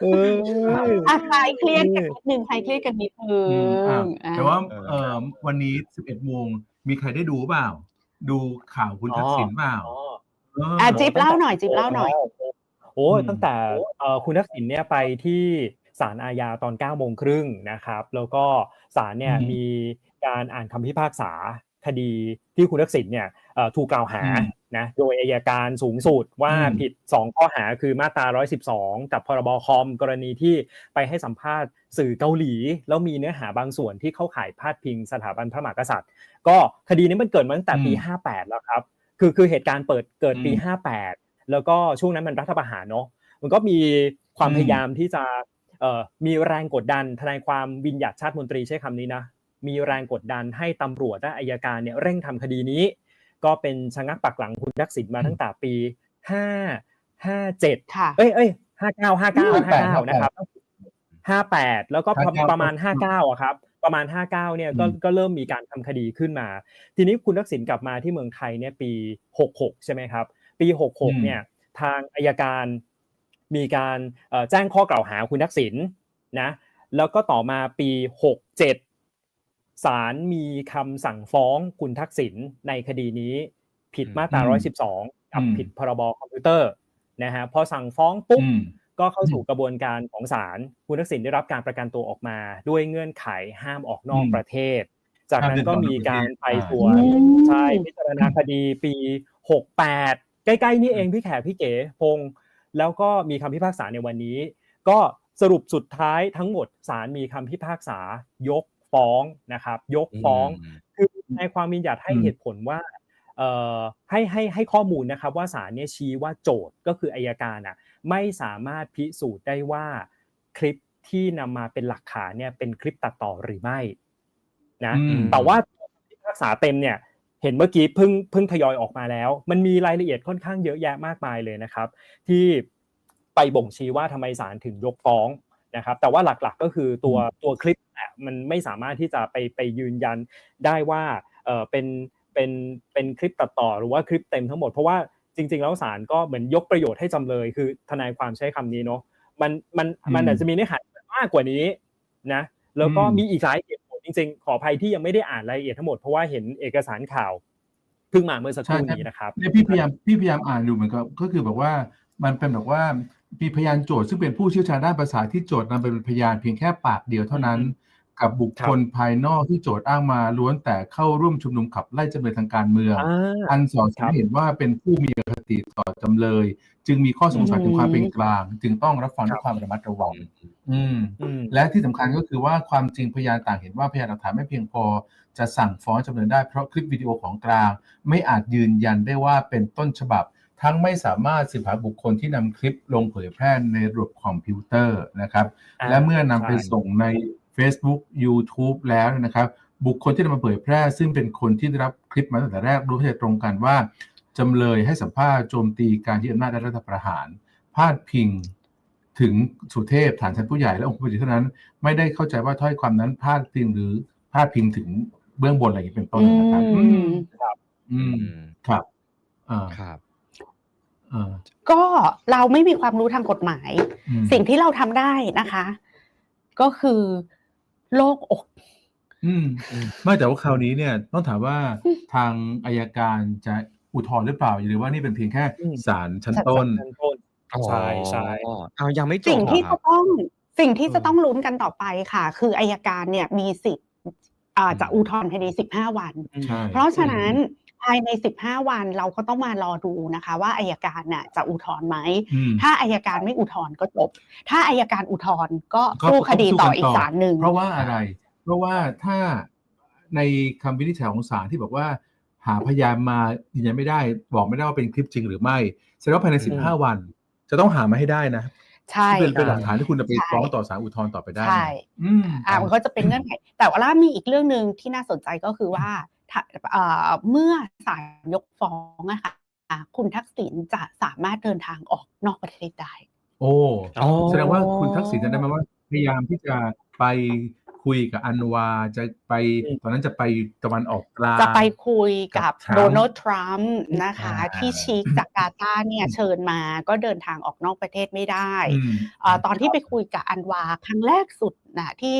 เอออะคลายเครียดกันนิดนึงคลายเครียดกันนิดนึอืมอะงอะแต่ว่าเออเอ่อวันนี้11โมงมีใครได้ดูเปล่า ดูข่าวคุณทักษิณเปล่าอ๋อเอออะจิ๊บเล่าหน่อยจิ๊บเล่าหน่อย โอ้ยอืมตั้งแต่เอ่อคุณทักษิณเนี่ยไปที่ศาลอาญาตอน9โมงครึ่งนะครับ แล้วก็ศาลเนี่ยมีการอ่านคำพิพากษา คดีที่คุณทักษิณเนี่ยเอ่อถูกกล่าวหานะโดยอายการสูงสุดว่าผิด 2 ข้อหาคือมาตรา 112 กับพรบคอมกรณีที่ไปให้สัมภาษณ์สื่อเกาหลี แล้วมีเนื้อหาบางส่วนที่เข้าข่ายพาดพิงสถาบันพระมหากษัตริย์ ก็คดีนี้มันเกิดมาตั้งแต่ปี 58 แล้วครับ คือคือเหตุการณ์เปิดเกิดปี 58 แล้วก็ช่วงนั้นมันรัฐประหารเนาะมันก็มีความพยายามที่จะเอ่อมีแรงกดดันทนายความวินยัดชาติมนตรีใช้คำนี้นะ มีแรงกดดันให้ตำรวจและอายการเนี่ยเร่งทำคดีนี้ ก็เป็นชะงักปักหลังคุณทักษิณมาตั้งแต่ปี 5 57ค่ะเอ้ยเอ้ยห้าเก้าห้าเก้าห้าเก้านะครับห้าแปดแล้วก็ประ59ประมาณห้าเก้าอะครับประมาณห้าเก้าเนี่ยก็อืมก็เริ่มมีการทำคดีขึ้นมา ทีนี้คุณทักษิณกลับมาที่เมืองไทยเนี่ยปีหกหกใช่ไหมครับ ปีหกหกเนี่ยทางอายการมีการเอ่อแจ้งข้อกล่าวหาคุณทักษิณนะแล้วก็ต่อมาปีหกเจ็ด ศาลมีคำสั่งฟ้องคุณทักษิณในคดีนี้ ผิดมาตราอืม112 กับอืมผิดพรบคอมพิวเตอร์นะฮะพอสั่งฟ้องปุ๊บอืมก็เข้าสู่กระบวนการของศาลคุณทักษิณได้รับการประกันตัวออกมา ด้วยเงื่อนไขห้ามออกนอกอืมประเทศ จากนั้นก็มีการไปสวอืนมใช่พิจารณาคดีปี 68 ใกล้ๆนี่เองพี่แขกพี่เก๋พงษ์แล้วก็มีคำพิพากษาในวันนี้ ก็สรุปสุดท้ายทั้งหมดศาลมีคำพิพากษายก ฟ้องนะครับ ยกฟ้อง คือในความมีหยัดให้อืมเหตุผลว่าเอ่อให้ให้ให้ข้อมูลนะครับว่าศาลเนี่ยชี้ว่าโจทย์ก็คืออายการอะไม่สามารถพิสูจน์ได้ว่าคลิปที่นำมาเป็นหลักฐานเนี่ยเป็นคลิปตัดต่อหรือไม่นะอืมแต่ว่าพิพากษาเต็มเนี่ยเห็นเมื่อกี้เพิ่งเพิ่งทยอยออกมาแล้ว มันมีรายละเอียดค่อนข้างเยอะแยะมากมายเลยนะครับ ที่ไปบ่งชี้ว่าทำไมศาลถึงยกฟ้อง นะครับแต่ว่าหลักๆก็คือตัวตัวคลิปอะมันไม่สามารถที่จะไปไปยืนยันได้ว่าเออเป็นเป็นเป็นคลิปตัดต่อหรือว่าคลิปเต็มทั้งหมดเพราะว่าจริง ๆ แล้วศาลก็เหมือนยกประโยชน์ให้จำเลย คือทนายความใช้คำนี้เนาะมันมันมันอืมอาจจะมีเนื้อหามากกว่านี้นะแล้วก็อืมมีอีกหลายเหตุผลจริง ๆ ขออภัยที่ยังไม่ได้อ่านรายละเอียดทั้งหมดเพราะว่าเห็นเอกสารข่าวเพิ่งมาเมื่อสักครู่นี้นะครับเนี่ยพี่พยายามพี่พยายามอ่านดูเหมือนกับก็คือแบบว่ามันเป็นแบบว่า มีพยานโจทย์ซึ่งเป็นผู้เชี่ยวชาญด้านภาษาที่โจทย์นำไปเป็นพยานเพียงแค่ปากเดียวเท่านั้น กับบุคคลภายนอกที่โจทย์อ้างมาล้วนแต่เข้าร่วมชุมนุมขับไล่จำเลยทางการเมืองอ่าอันสอนครับให้เห็นว่าเป็นผู้มีอคติต่อจำเลย จึงมีข้อสงสัยถึงความเป็นกลาง จึงต้องรับฟังด้วยความระมัดระวังอืมอืมและที่สำคัญก็คือว่าความจริงพยานต่างเห็นว่าพยานหลักฐานไม่เพียงพอ จะสั่งฟ้องจำเลยได้เพราะคลิปวิดีโอของกลาง ไม่อาจยืนยันได้ว่าเป็นต้นฉบับ ทั้งไม่สามารถสืบหาบุคคลที่นำคลิปลงเผยแพร่ในระบบคอมพิวเตอร์นะครับอ่าและเมื่อนำไปใช่ส่งใน Facebook YouTube แล้วนะครับ บุคคลที่นำมาเผยแพร่ ซึ่งเป็นคนที่ได้รับคลิปมาตั้งแต่แรกรู้ที่จะตรงกันว่าจำเลยให้สัมภาษณ์โจมตีการยึดอำนาจและรัฐประหาร พาดพิงถึงสุเทพฐานชั้นผู้ใหญ่และองค์กรปกครองเท่านั้น ไม่ได้เข้าใจว่าถ้อยความนั้นพาดพิงหรือพาดพิงถึงเบื้องบนอะไรอย่างนี้เป็นต้นนะครับ อืมอืม ครับอ่าครับอ่า ก็เราไม่มีความรู้ทางกฎหมายอืมสิ่งที่เราทำได้นะคะ ก็คือโลกอก อืมไม่แต่ว่าคราวนี้เนี่ย ต้องถามว่าทางอายการจะอุทธรณ์หรือเปล่าหรือว่านี่เป็นเพียงแค่อืมศาลชั้นต้นชั้นต้นใช่ใช่อ๋อเอายังไม่จบสิ่งที่เหรจะอครับต้องสิ่งที่เออจะต้องลุ้นกันต่อไปค่ะ คืออายการเนี่ยมีสิทธิ์อ่าจะอุทธรณ์ภายในสิบห้าวันใช่เพราะฉะนั้น ภายในสิบห้าวันเราก็ต้องมารอดูนะคะ ว่าอายการน่ะจะอุทธรณ์ไหมอืมถ้าอายการไม่อุทธรณ์ก็จบ ถ้าอายการอุทธรณ์ก็ก็สู้คดีต่อสู้กันอีกศาลหนึ่งเพราะว่าอะไร เพราะว่าถ้าในคำวินิจฉัยของศาลที่บอกว่า หาพยานมายืนยันไม่ได้ บอกไม่ได้ว่าเป็นคลิปจริงหรือไม่แสดงว่าภายในอืมสิบห้าวัน จะต้องหามาให้ได้นะใช่ที่เป็นเป็นหลักฐานที่คุณจะไปใช่ฟ้องต่อศาลอุทธรณ์ต่อไปได้ใช่อืมอ่ามันก็จะเป็นเงื่อนไขแต่ว่าล่ามีอีกเรื่องหนึ่งที่น่าสนใจก็คือว่าถ้า เอ่อเมื่อศาลยกฟ้องอะค่ะอ่าคุณทักษิณจะสามารถเดินทางออกนอกประเทศได้ โอ้อ๋อแสดงว่าคุณทักษิณจะได้ไหมว่าพยายามที่จะไปคุยกับอันวาจะไปอืมตอนนั้นจะไปตะวันออกกลางจะไปคุยกับกับโด Trump นัลด์ทรัมป์นะคะอ่าที่ชีกจาการ์ตาเนี่ยเชิญมาก็เดินทางออกนอกประเทศไม่ได้อืมเอ่อตอนที่ไปคุยกับอันวาครั้งแรกสุด นะที่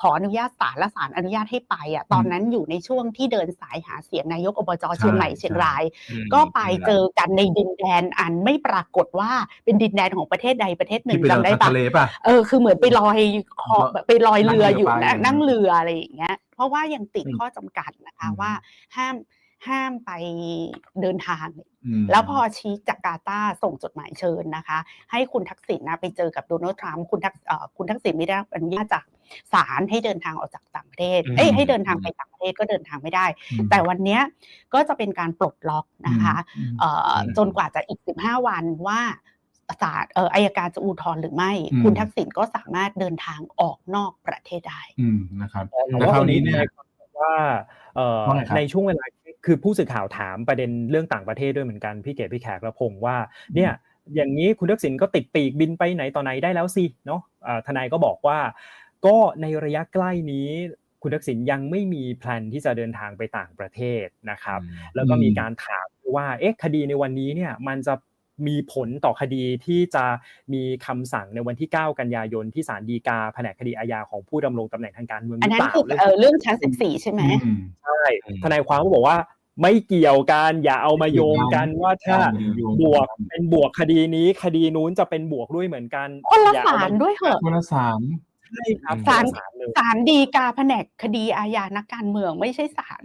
ขออนุญาตศาลและศาลอนุญาตให้ไปอะตอนนั้นอยู่ในช่วงที่เดินสายหาเสียงนายกอบจเชียงใหม่ใช่เชียงรายอืมก็ไปเจอกันในดินแดนอันไม่ปรากฏว่าเป็นดินแดนของประเทศใดประเทศหนึ่ที่งไปเดินจำได้ทางปะทะเลป่ะเออคือเหมือนไปลอยคอแบบไปลอยเรืออยู่นั่งเรือนะไปนั่งเรืออะไรอย่างเงี้ยเพราะว่ายังติดอืมข้อจำกัดนะคะอืมว่าห้าม ห้ามไปเดินทางมแล้วพอชี้จากการ์ตาส่งจดหมายเชิญนะคะ ให้คุณทักษิณนะไปเจอกับโดนัลด์ทรัมป์คุณทักเอ่อคุณทักษิณไม่ได้รับอนุญาตจากศาลให้เดินทางออกจากต่างประเทศเอ้ยอืมให้เดินทางไปต่างประเทศก็เดินทางไม่ได้อืมแต่วันเนี้ยก็จะเป็นการปลดล็อกนะคะอืมเอ่ออมจนกว่าจะอีก 15 วันว่าศาลเอ่ออายการจะอุทธรณ์หรือไม่อืมคุณทักษิณก็สามารถเดินทางออกนอกประเทศได้อืมนะครับแต่แต่คราวนี้เนี่ยว่าเอ่อว่าไงครับในช่วงเวลา คือผู้สื่อข่าวถามประเด็นเรื่องต่างประเทศด้วยเหมือนกันพี่เกดพี่แขกและพงษ์ว่าเนี่ยอย่างนี้คุณทักษิณก็ติดปีกบินไปไหนต่อไหนได้แล้วสิเนาะอ่าทนายก็บอกว่า ก็ในระยะใกล้นี้คุณทักษิณยังไม่มีแพลนที่จะเดินทางไปต่างประเทศนะครับ แล้วก็มีการถามว่าเอ๊ะคดีในวันนี้เนี่ยมันจะ มีผลต่อคดีที่จะมีคำสั่งในวันที่ 9 กันยายนที่ศาลฎีกาแผนกคดีอาญาของผู้ดำรงตำแหน่งทางการเมืองหอันรือนั้นเปล่าคือเอ่อเรื่องชั้น14 ใช่ไหมอืมใช่ทนายความก็บอกว่าไม่เกี่ยวกันอย่าเอามาโยงกันว่าถ้าโยงบวกเป็นบวกคดีนี้ คดีนู้นจะเป็นบวกด้วยเหมือนกันคนละอย่ศาเอลมด้วยเหรอคนละสามใช่ครับศาลคนละศาลเลยศาลฎีกาแผนกคดีอาญานักการเมืองไม่ใช่ศาล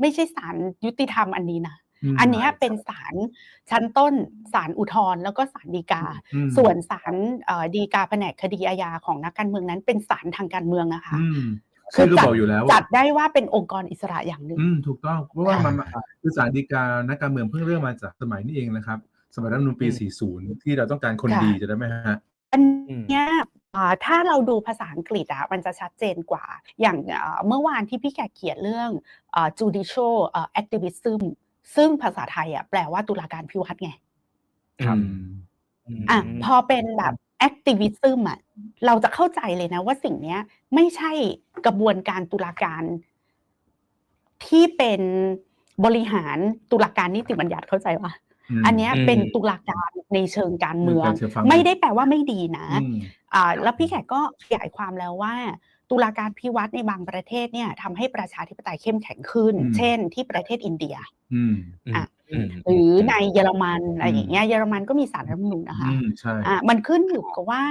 ไม่ใช่ศาลยุติธรรมอันนี้นะม อันเนี้ยเป็นศาลชั้นต้นศาลอุทธรณ์แล้วก็ศาลฎีกาอืมส่วนศาลเอ่อฎีกาแผนกคดีอาญาของนักการเมืองนั้น เป็นศาลทางการเมืองนะคะอืมคืคืออจัดบอกอยู่แล้วว่าจัดได้ว่าเป็นองค์กรอิสระอย่างหนึ่งอืมถูกต้องเพราะว่ามันมาคือสารดีกานักการเมืองเพิ่งเริ่มมาจากสมัยนี้เองนะครับ สมัยรัฐธรรมนูญปี 40 ที่เราต้องการคนค่ะดีจะได้ไหมฮะอันอืมเนี้ยอ่าถ้าเราดูภาษาอังกฤษอะมันจะชัดเจนกว่า อย่างเอ่อเมื่อวานที่พี่แขกเขียนเรื่องอ่า judicial อ่า activism ซึ่งภาษาไทยอะแปลว่าตุลาการพิวัตรไงครับอะพอเป็นแบบ activism อะเราจะเข้าใจเลยนะว่าสิ่งเนี้ย ไม่ใช่กระบวนการตุลาการ ที่เป็นบริหารตุลาการนิติบัญญัติเข้าใจปะมอันเนี้ยอืมเป็นตุลาการในเชิงการเมืองในการเชิงฟังไม่ได้แปลว่าไม่ดีนะอืมอ่าแล้วพี่แขกก็ขยายความแล้วว่า ตุลาการพิวัตรในบางประเทศเนี่ยทำให้ประชาธิปไตยเข้มแข็งขึ้นอืมเช่น ที่ประเทศอินเดียอืมอะอืมหรือในเยอรมันอะไรอืมอย่างเงี้ยเยอรมันก็มีสารรัฐธรรมนูญนะคะอืมใช่อะมันขึ้นอยู่กับว่า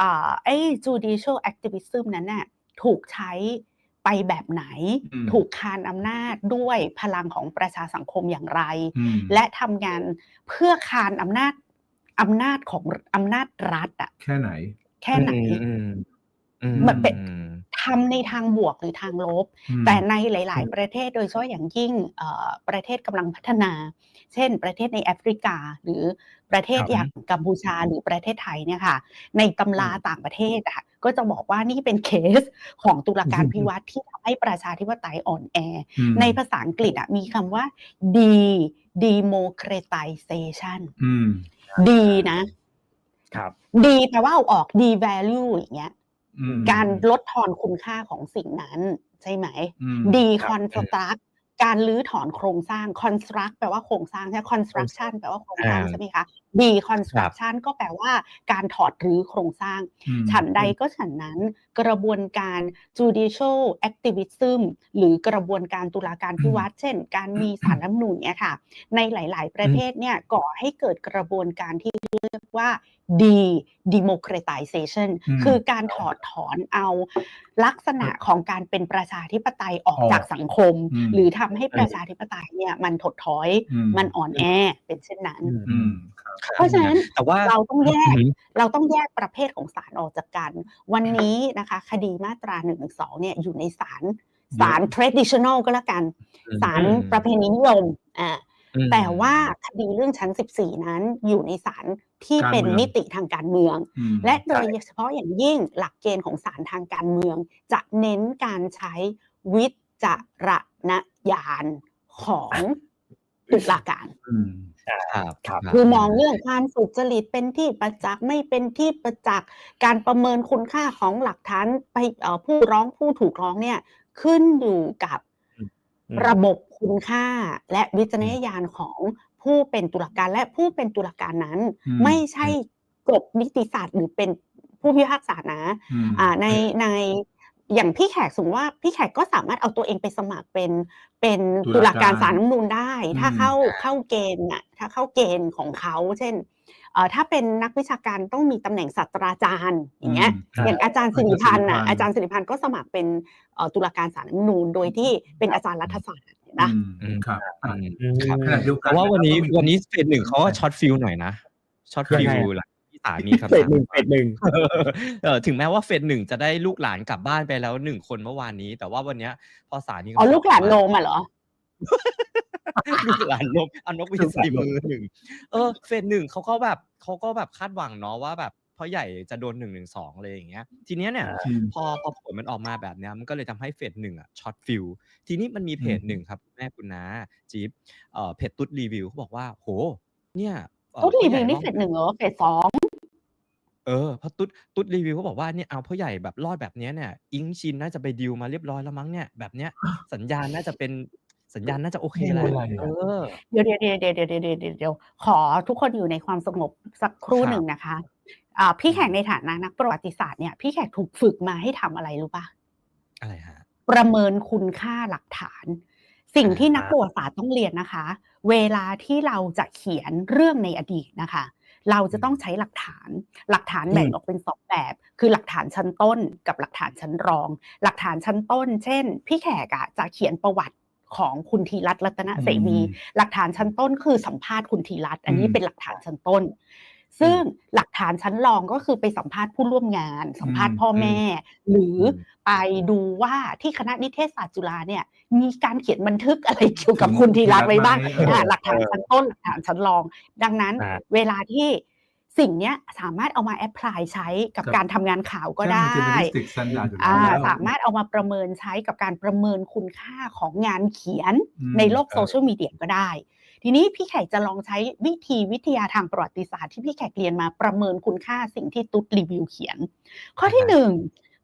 อ่าไอ้ judicial activism นั้นน่ะถูกใช้ไปแบบไหนอืมถูกคานอำนาจด้วยพลังของประชาสังคมอย่างไรอืมและทำงานเพื่อคานอำนาจอำนาจของอำนาจรัฐอะแค่ไหน แค่ไหนอืมอืมมันเป็น ทำในทางบวกหรือทางลบอืมแต่ในหลาย ๆ ประเทศโดยเฉพาะอย่างยิ่งเอ่อประเทศกำลังพัฒนา เช่น ประเทศในแอฟริกา หรือประเทศครับอย่างกัมพูชาหรือประเทศไทยเนี่ยค่ะ ในตำราต่างประเทศอะก็จะบอกว่านี่เป็นเคสของตุลาการพิวัตรที่ทำให้ประชาธิปไตยอ่อนแออืมในภาษาอังกฤษอะมีคำว่า de democratization อืมดีนะ ครับ ดีแปลว่าเอาออก devalue อย่างเงี้ยอืม การลดทอนคุณค่าของสิ่งนั้น ใช่ไหมอืมดีครับคอนสตรักการรื้อถอนโครงสร้าง construct แปลว่าโครงสร้างใช่ไหม construction แปลว่าโครงสร้างอ่าใช่ไหมคะ ดี construction ก็แปลว่าการถอดรื้อโครงสร้างอืมฉันใดก็ฉันนั้นกระบวนการ judicial activism หรือกระบวนการตุลาการพิวัตรเช่น การมีสารรัฐธรรมนูญเนี่ยค่ะ ในหลาย ๆ ประเทศเนี่ยก่อให้เกิดกระบวนการที่เรียกว่า de democratization อืมคือการถอดถอนเอาลักษณะของการเป็นประชาธิปไตยออกออกจากสังคมอืมหรือทำให้ประชาธิปไตยเนี่ยมันถดถอยอืมมันอ่อนแอเป็นเช่นนั้นอืมครับเพราะฉะนั้นแต่ว่าเราต้องแยกอืมเราต้องแยกประเภทของศาลออกจากกัน วันนี้นะคะ คดีมาตรา1นึเนี่ยอยู่ในศาลศาล traditional ก็แล้วกันศาลอืมประเพณีนิยมอ่าอืมแต่ว่าคดีเรื่องชั้น 14 นั้นอยู่ในศาลที่เป็นการเมืองมิติทางการเมืองอืมและโดยเฉพาะอย่างยิ่งหลักเกณฑ์ของศาลทางการเมือง จะเน้นการใช้วิจารณญาณของตุลาการอืม ครับครับคือมองเรื่องความสุจริตเป็นที่ประจักษ์ไม่เป็นที่ประจักษ์การประเมินคุณค่าของหลักฐานไปเอ่อผู้ร้องผู้ถูกร้องเนี่ยขึ้นอยู่กับอืมระบบคุณค่าและวิจารณญาณของผู้เป็นตุลาการและผู้เป็นตุลาการนั้นอืมไม่ใช่จบนิติศาสตร์หรือเป็นผู้พิพากษานะอืมอ่าในใน อย่างพี่แขกสมมติว่าพี่แขกก็สามารถเอาตัวเองไปสมัครเป็นเป็นตุลาการศาลน้ำนูนได้ ถ้าอืมเข้าเข้าเกณฑ์น่ะถ้าเข้าเกณฑ์ของเขา เช่นเอ่อถ้าเป็นนักวิชาการต้องมีตำแหน่งศาสตราจารย์อย่างเงี้ยอืมอย่างอาจารย์สิริพันธ์น่ะอาจารย์สิริพันธ์อาจารย์สิริพันธ์ก็สมัครเป็นเอ่อตุลาการศาลน้ำนูนโดยที่เป็นอาจารย์รัฐศาสตร์เห็นปะอืมครับอะอืมครับขณะเดียวกัแต่นว่าวันนี้ะครับวันนี้เฟสหนึ่งเขาก็ช็อตฟิลหน่อยนะช็อตฟิยังไงลอะหลังามีคำเฟสหนึ่งเฟสหนึ่งเออถึงแม้ว่าเฟสหนึ่งจะได้ลูกหลานกลับบ้านไปแล้วหนึ่งคนเมื่อวานนี้ แต่ว่าวันเนี้ยพอศาลนี้อ๋อลูกหลานโนมาเหรอลูกหลานลมเอานกบินใส่มือหนึ่งเออ เฟสหนึ่งเขาก็แบบเขาก็แบบคาดหวังเนาะว่าแบบพ่อใหญ่จะโดนหนึ่งหนึ่งสองเลยอย่างเงี้ย ทีเนี้ยเนี่ย พอพอผลมันออกมาแบบเนี้ยมันก็เลยทำให้เฟสหนึ่งอะช็อตฟิลทีนี้มันมีเพจหนึ่งครับ แม่คุณน้าจี๊บเอ่อเพจตุ๊ดรีวิวเขาบอกว่า โห เนี่ยเอ่อทุกรีวิวนี่เฟสหนึ่งเหรอเฟสสอง เออเพราะตุ๊ดตุ๊ดรีวิวเขาบอกว่าเนี่ยเอาพ่อใหญ่แบบรอดแบบนี้เนี่ย อิงชินน่าจะไปดีลมาเรียบร้อยแล้วมั้งเนี่ยแบบเนี้ยสัญญาณน่าจะเป็นสัญญาณน่าจะโอเคแล้วเออเดี๋ยวเดี๋ยวเดี๋ยวเดี๋ยวเดี๋ยวเดี๋ยวขอทุกคนอยู่ในความสงบสักครู่หนึ่งนะคะพี่แขกในฐานะนักประวัติศาสตร์เนี่ยพี่แขกถูกฝึกมาให้ทำอะไรรู้ป่ะอะไรฮะประเมินคุณค่าหลักฐาน สิ่งที่นักประวัติศาสตร์ต้องเรียนนะคะ เวลาที่เราจะเขียนเรื่องในอดีตนะคะ เราจะต้องใช้หลักฐาน หลักฐานแบ่งอืมออกเป็นสองแบบ คือหลักฐานชั้นต้นกับหลักฐานชั้นรอง หลักฐานชั้นต้น เช่น พี่แขกอะจะเขียนประวัติของคุณธีรัตน์รัตนเสวีอืมหลักฐานชั้นต้นคือสัมภาษณ์คุณธีรัตน์อันนี้อืมเป็นหลักฐานชั้นต้น ซึ่งหลักฐานชั้นรองก็คือไปสัมภาษณ์ผู้ร่วมงาน สัมภาษณ์พ่อแม่ หรืออมไปดูว่าที่คณะนิเทศศาสตร์จุฬาเนี่ย มีการเขียนบันทึกอะไรเกี่ยวกับคุณธีรัตน์ไว้บ้างถึงอ่าหลักฐานชั้นต้นหลักฐานชั้นรอง ดังนั้นอ่าเวลาที่สิ่งเนี้ยสามารถเอามาแอพพลายใช้กับครับการทำงานข่าวก็ใช่ได้มันจะเป็น journalistic standard อยู่อ่าแล้วสามารถเอามาประเมินใช้กับการประเมินคุณค่าของงานเขียนอืมในโลกครับโซเชียลมีเดียก็ได้ ทีนี้พี่แขกจะลองใช้วิธีวิทยาทางประวัติศาสตร์ที่พี่แขกเรียนมาประเมินคุณค่าสิ่งที่ตุ๊ดรีวิวเขียน ข้อที่หนึ่ง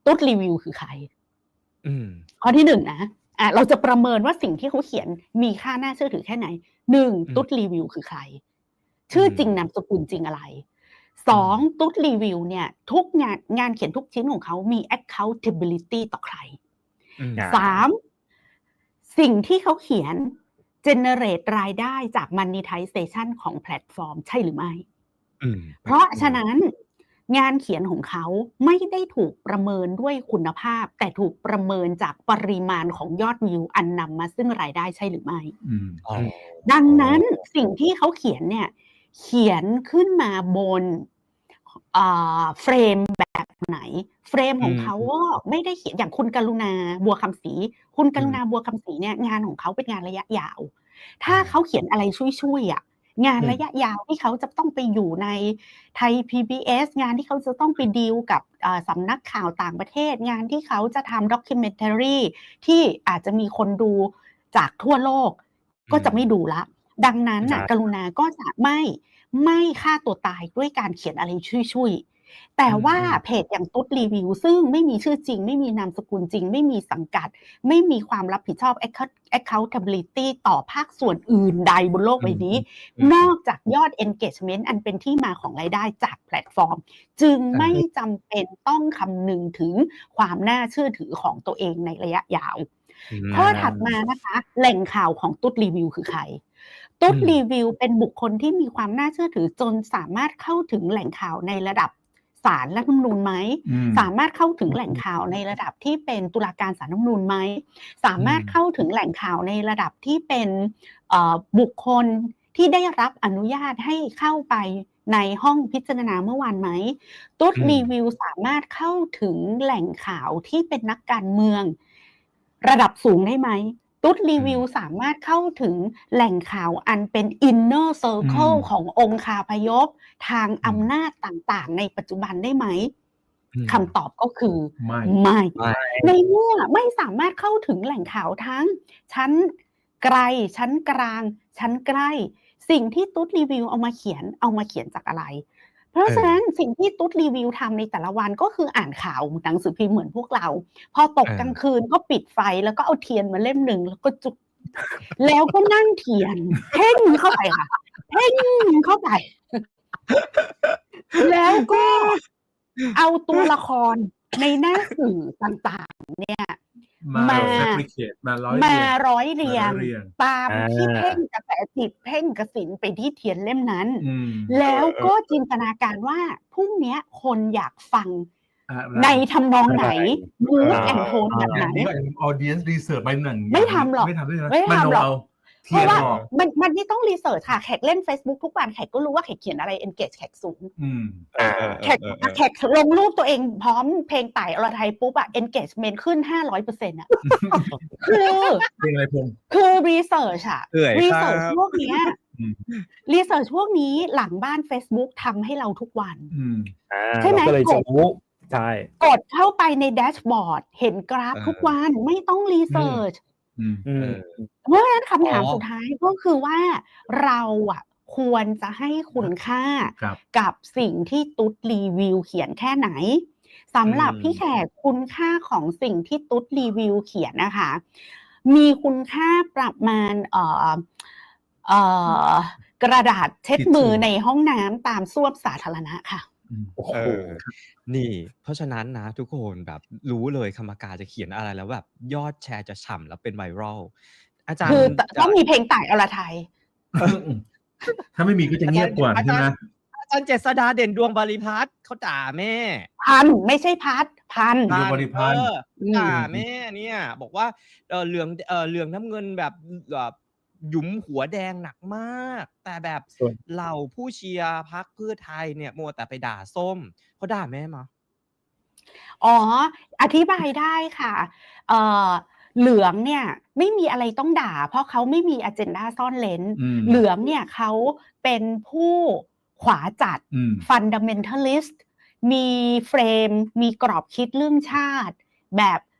ตุ๊ดรีวิวคือใครอืมข้อที่หนึ่งนะอะเราจะประเมินว่าสิ่งที่เขาเขียนมีค่าน่าเชื่อถือแค่ไหนหนึ่งอืมตุ๊ดรีวิวคือใคร ชื่อจริงอืมนามสกุลจริงอะไรสองตุ๊ดรีวิวเนี่ย ทุกงานงานเขียนทุกชิ้นของเขามี accountability ต่อใครอืมอ่าสามสิ่งที่เขาเขียน generate รายได้จาก monetization ของแพลตฟอร์มใช่หรือไม่อืมเพราะฉะนั้นงานเขียนของเขาไม่ได้ถูกประเมินด้วยคุณภาพ แต่ถูกประเมินจากปริมาณของยอดวิวอันนำมาซึ่งรายได้ใช่หรือไม่อืมอ๋อดังนั้นสิ่งที่เขาเขียนเนี่ย เขียนขึ้นมาบนอ่า เฟรมแบบไหน เฟรมของอืมเขาก็ไม่ได้เขียนอย่างคุณกรุณาบัวคำศรีคุณกรุณาบัวคำศรีเนี่ยงานของเขาเป็นงานระยะยาว ถ้าเขาเขียนอะไรช่วยๆอะงานอืมระยะยาวที่เขาจะต้องไปอยู่ในไทย PBS งานที่เขาจะต้องไปดีลกับอ่าสำนักข่าวต่างประเทศ งานที่เขาจะทำด็อกิเมนทารีที่อาจจะมีคนดูจากทั่วโลก ก็จะไม่ดูละ ดังนั้นน่ะครับกรุณาก็จะไม่ ไม่ฆ่าตัวตายด้วยการเขียนอะไรช่วยๆแต่ว่าอืมเพจอย่างตุ๊ดรีวิว ซึ่งไม่มีชื่อจริง ไม่มีนามสกุลจริง ไม่มีสังกัด ไม่มีความรับผิดชอบ account- accountability ต่อภาคส่วนอื่นใดบนโลกใบนี้อืมนอกจากยอด engagement อันเป็นที่มาของรายได้จากแพลตฟอร์ม จึงไม่จำเป็นต้องคำนึงถึงความน่าเชื่อถือของตัวเองในระยะยาวมข้อถัดมานะคะ แหล่งข่าวของตุ๊ดรีวิวคือใคร ตุ๊ดอืมรีวิวเป็นบุคคลที่มีความน่าเชื่อถือจนสามารถเข้าถึงแหล่งข่าวในระดับศาลรัฐธรรมนูญไหมอืมสามารถเข้าถึงแหล่งข่าวในระดับที่เป็นตุลาการศาลรัฐธรรมนูญไหม สามารถอืมเข้าถึงแหล่งข่าวในระดับที่เป็นเอ่อบุคคลที่ได้รับอนุญาตให้เข้าไปในห้องพิจารณาเมื่อวานไหม ตุ๊ดอืมรีวิวสามารถเข้าถึงแหล่งข่าวที่เป็นนักการเมือง ระดับสูงได้ไหม ตุ๊ดรีวิวสามารถเข้าถึงแหล่งข่าวอันเป็น inner circle อืมขององค์คาพยพ ทางอำนาจต่างๆ ในปัจจุบันได้ไหมอืมคำตอบก็คือไม่ไม่ไม่ในเมื่อไม่สามารถเข้าถึงแหล่งข่าวทั้ง ชั้นไกล ชั้นกลาง ชั้นใกล้ สิ่งที่ตุ๊ดรีวิวเอามาเขียนเอามาเขียนจากอะไร เพราะฉะนั้นสิ่งที่ตุ๊ดรีวิวทำในแต่ละวันก็คืออ่านข่าวหนังสือพิมพ์เหมือนพวกเรา พอตกเออกลางคืนก็ปิดไฟแล้วก็เอาเทียนมาเล่มหนึ่งแล้วก็จุดแล้วก็นั่งเทียน เพ่งเข้าไปค่ะ เพ่งเข้าไป แล้วก็เอาตัวละครในหน้าสื่อต่างๆ เนี่ย มามาแฟบริเคตมาร้อยมาเรียงร้อยเรียงมาร้อยเรียงตามที่อ่าเพ่งกระแสจิตเพ่งกระสินไปที่เทียนเล่มนั้นอืมแล้วก็จินตนาการว่าพรุ่งเนี้ยคนอยากฟังอะไรในทำนองไหนมูฟอ่าแอนโทนแบบไหนนี่ก็ออเดียนรีเสิร์ชไปหนึ่งไม่ทำหรอก ไม่ทำด้วยนะไม่ทำหรอก เอาเพเทียราะนว่าออกมันมันไม่ต้องรีเสิร์ชค่ะแขกเล่น Facebook ทุกวันแขกก็รู้ว่าแขกเขียนอะไร engage แขกสูงอืมอ่าแขกแขกลงรูปตัวเองพร้อมเพลงไต่อรไทยปุ๊บอะ engagement ขึ้น 500เปอร์เซ็นต์อะคือเพลงอะไรพงษ์คือ research อะเอื่อยครับ research พวกเนี้ยอืม research พวกนี้หลังบ้าน Facebook ทำให้เราทุกวันอืมอ่าใช่ไหมเราก็เลยจะรู้ใช่กดเข้าไปในแดชบอร์ดเห็นกราฟเออทุกวันไม่ต้องรีเสิร์ชอืมอืม เออเพราะฉะนั้นคำถามอ๋อสุดท้ายก็คือว่าเราอะควรจะให้คุณค่าครับกับสิ่งที่ตุ๊ดรีวิวเขียนแค่ไหนสำหรับอืมพี่แขกคุณค่าของสิ่งที่ตุ๊ดรีวิวเขียนนะคะ มีคุณค่าประมาณเอ่อเอ่อกระดาษเช็ดมือทิชชู่ในห้องน้ำตามส้วมสาธารณะค่ะอืม โอ้โห เออ นี่ เพราะฉะนั้นนะทุกคนแบบรู้เลยคำปากาจะเขียนอะไรแล้วแบบยอดแชร์จะฉ่ำแล้วเป็นไวรัลอาจารย์คือต้องมีเพลงต่ายอรไทย ถ้าไม่มีก็จะเงียบกว่าใช่ไหมอาจารย์เจษดาเด่นดวงบริพัตรเขาด่าแม่ พันไม่ใช่พัดพันดวงบริพันธ์ เอออืม ด่าแม่เนี่ย บอกว่าเออเหลืองเออเหลืองน้ำเงินแบบแบบ หยุมหัวแดงหนักมาก แต่แบบส่วนเหล่าผู้เชียร์พักเพื่อไทยเนี่ยมัวแต่ไปด่าส้มเขาด่าแม่มาอ๋อ อธิบายได้ค่ะเอ่อเหลืองเนี่ยไม่มีอะไรต้องด่า เพราะเขาไม่มีอ g e n d a ซ่อนเลนอืมเหลืองเนี่ยเขาเป็นผู้ขวาจัดอืม fundamentalist มีเฟรม มีกรอบคิดเรื่องชาติ แบบเอ่อ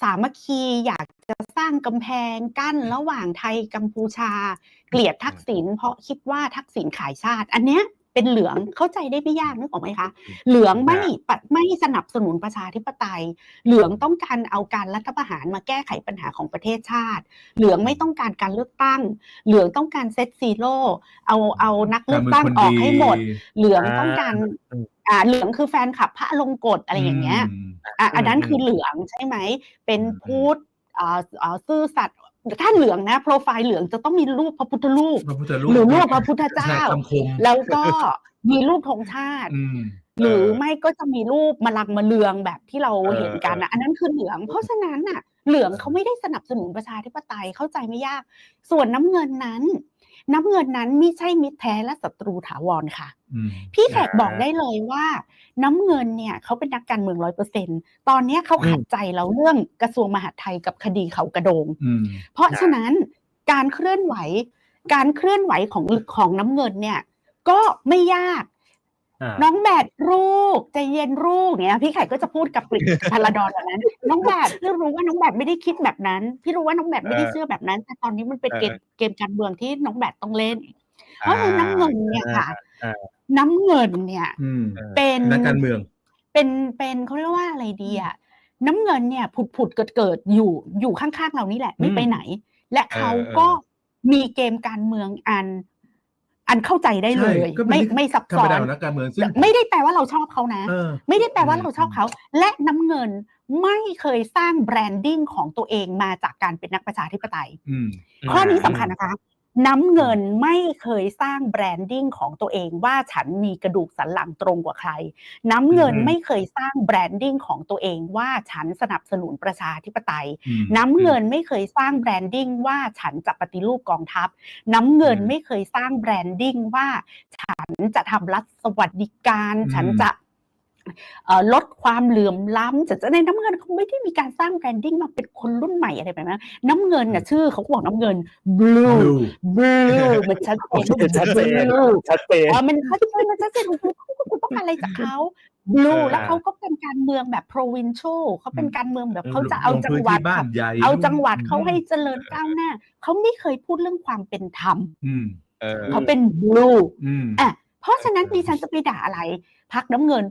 สามัคคีอยากจะสร้างกำแพงกั้นระหว่างไทยกัมพูชา เกลียดทักษิณเพราะคิดว่าทักษิณขายชาติ อันเนี้ยเป็นเหลืองเข้าใจได้ไม่ยากนึกออกไหมคะ เหลืองไม่ปะไม่สนับสนุนประชาธิปไตย เหลืองต้องการเอาการรัฐประหารมาแก้ไขปัญหาของประเทศชาติ เหลืองไม่ต้องการการเลือกตั้ง เหลืองต้องการเซตซีโร่เอาเอานักเลือกตั้งออกให้หมด เหลืองต้องการ อืมอ่าเหลืองคือแฟนคลับพระลงกฎอะไรอย่างเงี้ยมอะอันนั้นอืมคือเหลืองใช่ไหม เป็นอืมพูดอ่าอ่าซื่อสัตย์ถ้าเหลืองนะโปรไฟล์เหลืองจะต้องมีรูปพระพุทธรูปพระพุทธรูปหรือรูปพระพุทธเจ้าใช่คำคมแล้วก็มีรูปธงชาติอืมหรือเออไม่ก็จะมีรูปมะลังมะเลืองแบบที่เราเออเห็นกันนะอันนั้นคือเหลือง เพราะฉะนั้นน่ะ เหลืองเขาไม่ได้สนับสนุนประชาธิปไตยเข้าใจไม่ยาก ส่วนน้ำเงินนั้น น้ำเงินนั้นไม่ใช่มิตรแท้และศัตรูถาวรค่ะอืมพี่แขกอ่าบอกได้เลยว่า น้ำเงินเนี่ยเขาเป็นนักการเมืองร้อยเปอร์เซ็นตอนเนี้ยเขาอืมขัดใจเราเรื่องกระทรวงมหาดไทยกับคดีเขากระโดงอืมเพราะฉะนั้นการเคลื่อนไหว การเคลื่อนไหวของของน้ำเงินเนี่ย ก็ไม่ยากอ่า น้องแบดลูกใจเย็นลูกเนี่ยพี่ไข่ก็จะพูดกับกลิ่นพาราดอนแบบนั้น น้องแบดพี่รู้ว่าน้องแบดไม่ได้คิดแบบนั้น พี่รู้ว่าน้องแบดไม่ได้เออเชื่อแบบนั้น แต่ตอนนี้มันเป็นเออเกมเกมการเมืองที่น้องแบดต้องเล่นเพราะฉะนั้นน้ำเงินเนี่ยค่ะอ่าน้ำเงินเนี่ยอืมเป็นนักการเมือง เป็นเป็นเขาเรียกว่าอะไรดีอะน้ำเงินเนี่ยผุดผุดเกิดเกิดอยู่อยู่ข้างๆเรานี่แหละ ไม่ไปไหน และเขาก็มีเกมการเมืองอัน อันเข้าใจได้เลยใช่ก็เป็นไม่ที่ไม่ซับธรรซ้มอดานของนักการเมืองซึ่งไม่ได้แปลว่าเราชอบเขานะเออไม่ได้แปลว่าเราชอบอืมเขา และน้ำเงินไม่เคยสร้างแบรนดิ้งของตัวเองมาจากการเป็นนักประชาธิปไตยอืมข้อนี้สำคัญนะคะ น้ำเงินไม่เคยสร้างแบรนดิ้งของตัวเองว่าฉันมีกระดูกสันหลังตรงกว่าใคร น้ำเงินอืมไม่เคยสร้างแบรนดิ้งของตัวเองว่าฉันสนับสนุนประชาธิปไตยอืมน้ำเงินไม่เคยสร้างแบรนดิ้งว่าฉันจะปฏิรูปกองทัพ น้ำเงินอืมไม่เคยสร้างแบรนดิ้งว่า ฉันจะทำรัฐสวัสดิการอืมฉันจะเอ่อ ลดความเหลื่อมล้ำฉันจะในน้ำเงินเขาไม่ได้มีการสร้างแบรนดิ้งมาเป็นคนรุ่นใหม่อะไรแบบนั้นน้ำเงินน่ะชื่อเขาบอกน้ำเงิน blue ดู blue มันชัดเจโอนเคชัดเจน blue ชัดเจนเออมันชัดเจนมันชัดเจนคุณคุณคุณต้องการอะไรจากเขา blue อ่าแล้วเขาก็เป็นการเมืองแบบ provincial เขาเป็นการเมืองแบบอืมเขาจะเอาลงจัพื้งนหวัดที่บ้านใหญ่เอาจังหวัดเขาอืมให้เจริญก้าวหน้าเขาไม่เคยพูดเรื่องความเป็นธรรมอืมเออเขาเป็น blue อืมอะเพราะฉะนั้นดิฉันจะไปด่าอะไรพักน้ำเงิน